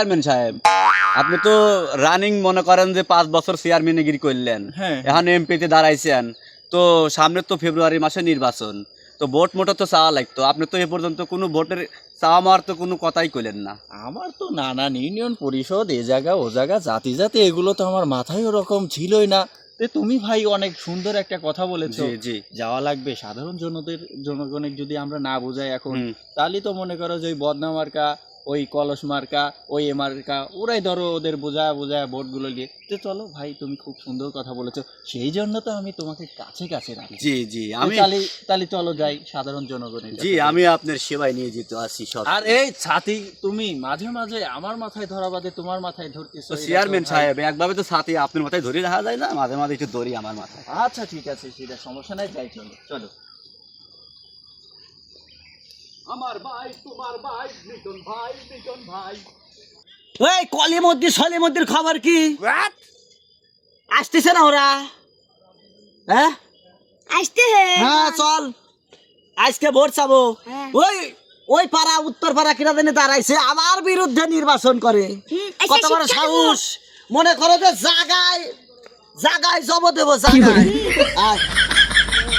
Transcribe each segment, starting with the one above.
Chairman সাহেব আপনি তো রানিং মনে করেন যে পাঁচ বছর চেয়ারম্যানগিরি করলেন। হ্যাঁ। এখন এমপিতে দাঁড়াইছেন। তো সামনে তো ফেব্রুয়ারি মাসে নির্বাচন। তো ভোট মোটা তো চাওয়া লাগতো। আপনি তো এ পর্যন্ত কোনো ভোটের চাওয়া মার তো কোনো কথাই কইলেন না। আমার তো নানান ইউনিয়ন পরিষদ এ জায়গা ও জায়গা জাতি জাতি এগুলো তো আমার মাথায় ওরকম ছিলই না। তুমি ভাই অনেক সুন্দর একটা কথা বলেছ। জি যাওয়া লাগবে। সাধারণ জনদের জনগণের যদি আমরা না বোঝাই এখন তাহলে তো মনে করো যে ওই বদনা মার্কা ওই কলস মার্কা ওই এ মার্কা ওরাই ধরো ওদের বোঝায় বোঝায় ভোটগুলো নিয়ে তো চলো ভাই তুমি খুব সুন্দর কথা বলেছ। সেই জন্য তো আমি তোমাকে কাছে কাছে রাখি। জি জি আমি তাহলে তাহলে চলো যাই সাধারণ জনগণের জি আমি আপনার সেবায় নিয়ে যেতে আসি সব। আর এই ছাতি তুমি মাঝে মাঝে আমার মাথায় ধরা বাদে তোমার মাথায় ধরতেছো চেয়ারম্যান সাহেব একভাবে তো ছাতি আপনার মাথায় ধরে রাখা যায় না মাঝে মাঝে একটু ধরি আমার মাথায়। আচ্ছা ঠিক আছে সেটা সমস্যা নাই যাই চলো চলো। আমার ভাই তোমার ভাই মিটন ভাই মিটন ভাই। ওই কলি মধ্যে সলি মধ্যের খবর কি? আসতেছে না ওরা? হ্যাঁ? আসতে হ্যাঁ চল। আজকে ভোট চাবো। হ্যাঁ। ওই ওই পাড়া উত্তর পাড়া কিনা জানি দাঁড়াইছে আমার বিরুদ্ধে নির্বাচন করে। হুম, কত বড় সাহস। মনে করো যে জাগায় জাগায় জব দেবো জাগায়।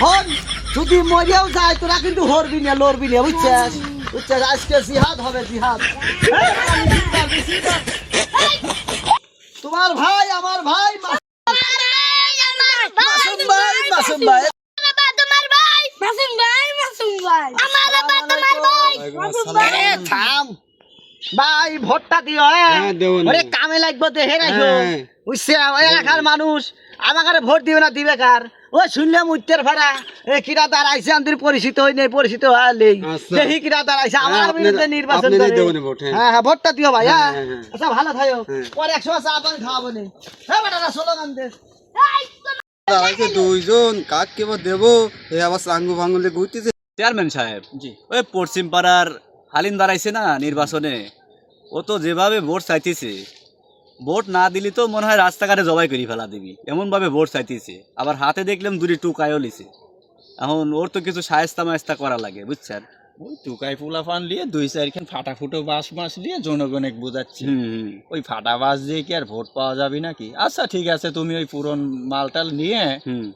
হন। যদি মরেও যায় তোরা কিন্তু হরবি না লড়বি না বুঝছিস? বুঝছিস? আজকে জিহাদ হবে জিহাদ। তোমার ভাই আমার ভাই মাসুম ভাই মাসুম ভাই। ভাই থাম। ভোটটা দিও হ্যাঁ? ওরে কামে লাগবে দেখে রাখো। বুঝছে ওই এলাকার মানুষ। আমাকে ভোট দিবে না দিবে কার? ও শুনলাম উত্তর ভাড়া এ কিরা দাঁড়াইছে আমাদের পরিচিত হই নেই পরিচিত হলেই দেখি কিরা দাঁড়াইছে আমার বিরুদ্ধে নির্বাচন করে। হ্যাঁ। হ্যাঁ ভোটটা দিও ভাই হ্যাঁ আচ্ছা ভালো থাকো পরে একশো চা পানি খাওয়াবো নি। হ্যাঁ বেটা স্লোগান দে। এই, দুইজন কাক কেবল দেবো? এ আবার সাঙ্গু ভাঙ্গুলে ঘুরতেছে চেয়ারম্যান সাহেব জি। ওই পশ্চিম পাড়ার হালিম দাঁড়াইছে না নির্বাচনে? ও তো যেভাবে ভোট চাইতেছে ভোট না দিলে তো মনে হয় রাস্তাঘাটে জবাই করে ফেলা দিবি। এমনভাবে ভোট চাইতেছে। আবার হাতে দেখলাম দুটি টুকায়ও লিছে। এখন ওর তো কিছু সায়স্তা মায়স্তা করা লাগে বুঝছেন? ওই টুকাই ফুলা ফান দিয়ে দুই চারখান ফাটা ফুটো বাস মাস দিয়ে জনগণে বুঝাচ্ছি। ওই ফাটা বাস দিয়ে কি আর ভোট পাওয়া যাবে নাকি? আচ্ছা ঠিক আছে তুমি ওই পুরন মালটাল নিয়ে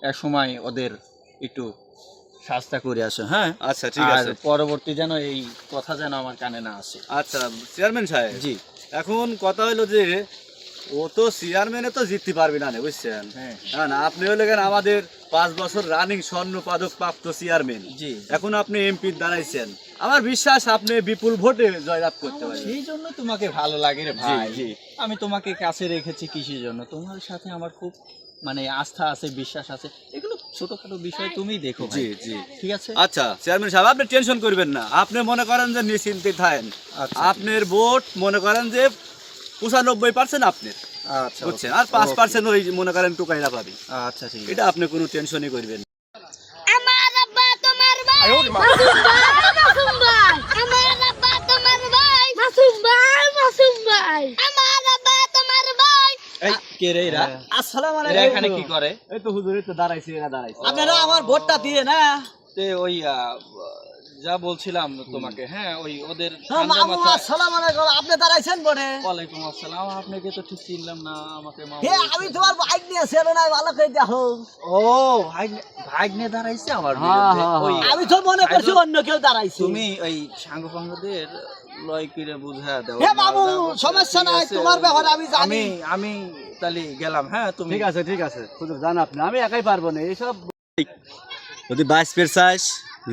এক সময় ওদের একটু শাস্তা করে আসো হ্যাঁ? আচ্ছা ঠিক আছে। পরবর্তী যেন এই কথা যেন আমার কানে না আসে। আচ্ছা চেয়ারম্যান সাহেব জি। এখন কথা হলো যে ও তো চেয়ারম্যানে তো জিততে পারবে না বুঝছেন? হ্যাঁ। আপনি হলে আমাদের পাঁচ বছর রানিং স্বর্ণ পদক প্রাপ্ত চেয়ারম্যান এখন আপনি এমপি দাঁড়াইছেন। আমার বিশ্বাস আপনি বিপুল ভোটে জয়লাভ করতে পারবেন। সেই জন্য তোমাকে ভালো লাগে রে ভাই। আমি তোমাকে কাছে রেখেছি কিসের জন্য। তোমার সাথে আমার খুব মানে আস্থা আছে বিশ্বাস আছে। এগুলো ছোটখাটো বিষয় তুমি দেখো জি জি। ঠিক আছে? আচ্ছা চেয়ারম্যান সাহেব আপনি টেনশন করবেন না। আপনি মনে করেন যে নিশ্চিন্তে থাকেন। আচ্ছা। আপনার ভোট মনে করেন যে পঁচানব্বই পার্সেন্ট আপনার। আচ্ছা বুঝছেন? আর পাঁচ পার্সেন্ট ওই মনে করেন টুকাইরা পাবি আচ্ছা ঠিক এটা আপনি কোনো টেনশনই করবেন আমার আব্বা তোমার ভাই। মাসুম ভাই মাসুম ভাই। আমার আব্বা তোমার ভাই। মাসুম ভাই মাসুম ভাই। আমার আব্বা তোমার ভাই। এই কে রে এরা? আসসালামু এরা এখানে কি করে? এই তো হুজুরে তো দাঁড়াইছে এরা দাঁড়াইছে। আপনারা আমার ভোটটা দিয়ে না? তে ওই যা বলছিলাম তোমাকে হ্যাঁ ওই ওদের আসসালামু আলাইকুম আপনি দাঁড়াইছেন বলে ওয়ালাইকুম আসসালাম আপনাকে তো ঠিক চিনলাম না আমাকে হে আমি তোমার বাইক নিয়ে ছিল না ভালো করে দেখো ও ভাগ্নে ভাগ্নে দাঁড়াইছে আমার হ্যাঁ। হ্যাঁ, হ্যাঁ। আমি তো মনে করছি অন্য কেউ দাঁড়াইছে তুমি ওই সাঙ্গ ফাঙ্গদের লয় কিরে বুঝা দাও হে বাবু, সমস্যা নাই, তোমার ব্যাপারে আমি জানি। আমি আমি তাহলে গেলাম হ্যাঁ তুমি ঠিক আছে ঠিক আছে হুজুর জান আপনি আমি একাই পারব না এইসব যদি বাইশ পের চাস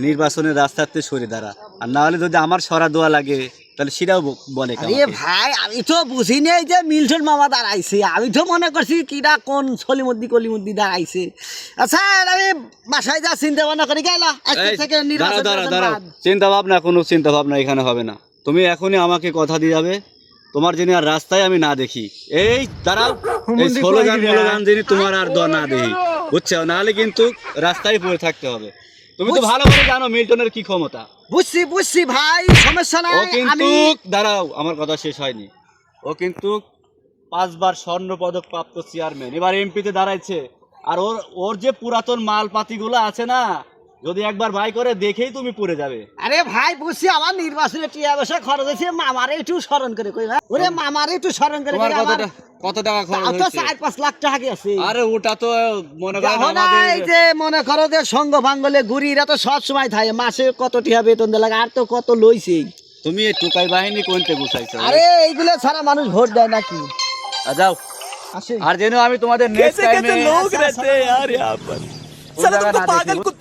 নির্বাচনের রাস্তাতে সরে দাঁড়া। আর না হলে যদি আমার সরা দোয়া লাগে তাহলে সেটাও বলে আরে ভাই আমি তো বুঝি নেই যে মিল্টন মামা দাঁড়াইছে। আমি তো মনে করছি কিরা কোন সলিমদ্দি কলিমদ্দি দাঁড়াইছে। আচ্ছা আমি বাসায় যা চিন্তা ভাবনা করি গেল। আজকে এই, থেকে দাঁড়াও নির্বাচন দাঁড়াও টেনশন দাঁড়াও। বাদ। চিন্তা ভাবনা কোনো চিন্তা ভাবনা এখানে হবে না। তুমি এখনই আমাকে কথা দিয়ে যাবে। তোমার যিনি আর রাস্তায় আমি না দেখি। এই দাঁড়াও। এই যিনি তোমার আর দ না দেখি বুঝছ? নাহলে কিন্তু রাস্তায় পড়ে থাকতে হবে। তুমি তো ভালো করে জানো মিল্টনের কি ক্ষমতা। বুঝছি বুঝছি ভাই সমস্যা ও নাই কিন্তু দাঁড়াও আমার কথা শেষ হয়নি। ও কিন্তু পাঁচবার স্বর্ণ পদক প্রাপ্ত চেয়ারম্যান। এবার এমপিতে দাঁড়াইছে। আর ওর ওর যে পুরাতন মালপাতিগুলো আছে না যদি একবার ভাই করে দেখেই তুমি পড়ে যাবে। আরে ভাই বুঝছি আমার নির্বাচনে টিয়া পয়সা খরচ হয়েছে মামারে একটু স্মরণ করে কই ভাই? ওরে মামারে একটু স্মরণ করে আমার টা- কত টাকা খরচ তাও তো হয়েছে চার পাঁচ লাখ টাকা গেছে আরে ওটা তো মনে করেন দেখো না আমাদের এই যে মনে করো যে সঙ্গ ভাঙ্গলে ঘুরিরা তো সব সময় থাকে মাসে কত টিয়া বেতন দেয় লাগে আর তো কত লইছে তুমি এই টুকাই বাহিনী কোনতে গুছাইছো আরে এইগুলো ছাড়া মানুষ ভোট দেয় নাকি আ, যাও আসে আর যেন আমি তোমাদের নেক্সট টাইমে लोग रहते हैं यार यहाँ पर साला तुमको पागल कुत्ते